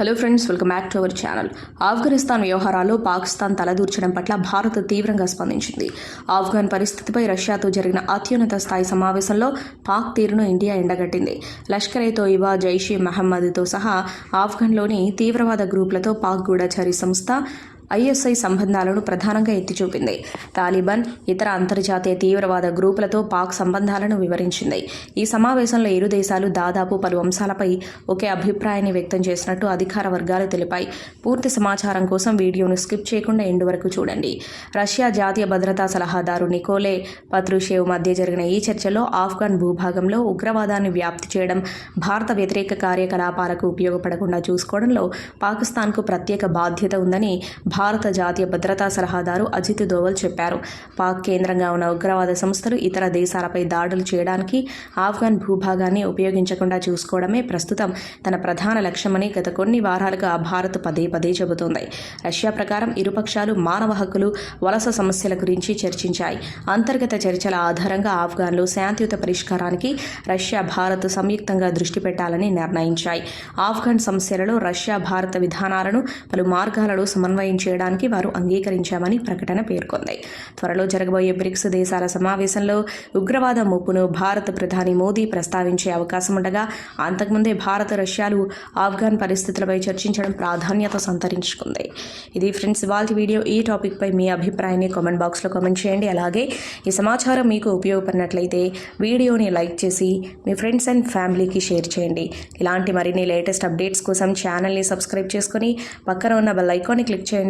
Hello friends welcome back to our channel Afghanistan వ్యవహారాల్లో పాకిస్తాన్ తలదూర్చడం పట్ల భారత్ తీవ్రంగా స్పందించింది. ఆఫ్ఘన్ పరిస్థితిపై రష్యాతో జరిగిన అత్యున్నత స్థాయి సమావేశంలో పాక్ తీరును ఇండియా ఎండగట్టింది. లష్కర్ ఏ తోయిబా జైషీ మహమ్మద్తో సహా ఆఫ్ఘన్లోని తీవ్రవాద గ్రూపులతో పాక్ గూఢచారి సంస్థ ఐఎస్ఐ సంబంధాలను ప్రధానంగా ఎత్తిచూపింది. తాలిబాన్ ఇతర అంతర్జాతీయ తీవ్రవాద గ్రూపులతో పాక్ సంబంధాలను వివరించింది. ఈ సమావేశంలో ఇరు దేశాలు దాదాపు పలు అంశాలపై ఒకే అభిప్రాయాన్ని వ్యక్తం చేసినట్టు అధికార వర్గాలు తెలిపాయి. పూర్తి సమాచారం కోసం వీడియోను స్కిప్ చేయకుండా ఎండు వరకు చూడండి. రష్యా జాతీయ భద్రతా సలహాదారు నికోలే పత్రుషేవ్ మధ్య జరిగిన ఈ చర్చలో ఆఫ్ఘన్ భూభాగంలో ఉగ్రవాదాన్ని వ్యాప్తి చేయడం భారత వ్యతిరేక కార్యకలాపాలకు ఉపయోగపడకుండా చూసుకోవడంలో పాకిస్తాన్కు ప్రత్యేక బాధ్యత ఉందని భారత జాతీయ భద్రతా సలహాదారు అజిత్ దోవల్ చెప్పారు. పాక్ కేంద్రంగా ఉన్న ఉగ్రవాద సంస్థలు ఇతర దేశాలపై దాడులు చేయడానికి ఆఫ్ఘన్ భూభాగాన్ని ఉపయోగించకుండా చూసుకోవడమే ప్రస్తుతం తన ప్రధాన లక్ష్యమని గత కొన్ని వారాలుగా భారత్ పదే పదే చెబుతోంది. రష్యా ప్రకారం ఇరుపక్షాలు మానవ హక్కులు వలస సమస్యల గురించి చర్చించాయి. అంతర్గత చర్చల ఆధారంగా ఆఫ్ఘన్లో శాంతియుత పరిష్కారానికి రష్యా భారత్ సంయుక్తంగా దృష్టి పెట్టాలని నిర్ణయించాయి. ఆఫ్ఘన్ సమస్యలలో రష్యా భారత విధానాలను పలు మార్గాలలో సమన్వయించే చేయడానికి వారు అంగీకరించామని ప్రకటన పేర్కొంది. త్వరలో జరగబోయే బ్రిక్స్ దేశాల సమావేశంలో ఉగ్రవాద ముప్పును భారత ప్రధాని మోదీ ప్రస్తావించే అవకాశం ఉండగా అంతకుముందే భారత రష్యాలు ఆఫ్ఘన్ పరిస్థితులపై చర్చించడం ప్రాధాన్యత సంతరించుకుంది. ఇది ఫ్రెండ్స్ ఇవాళ వీడియో ఈ టాపిక్పై మీ అభిప్రాయాన్ని కామెంట్ బాక్స్లో కామెంట్ చేయండి. అలాగే ఈ సమాచారం మీకు ఉపయోగపడినట్లయితే వీడియోని లైక్ చేసి మీ ఫ్రెండ్స్ అండ్ ఫ్యామిలీకి షేర్ చేయండి. ఇలాంటి మరిన్ని లేటెస్ట్ అప్డేట్స్ కోసం ఛానల్ని సబ్స్క్రైబ్ చేసుకొని పక్కన ఉన్న బెల్ ఐకాన్ని క్లిక్ చేయండి.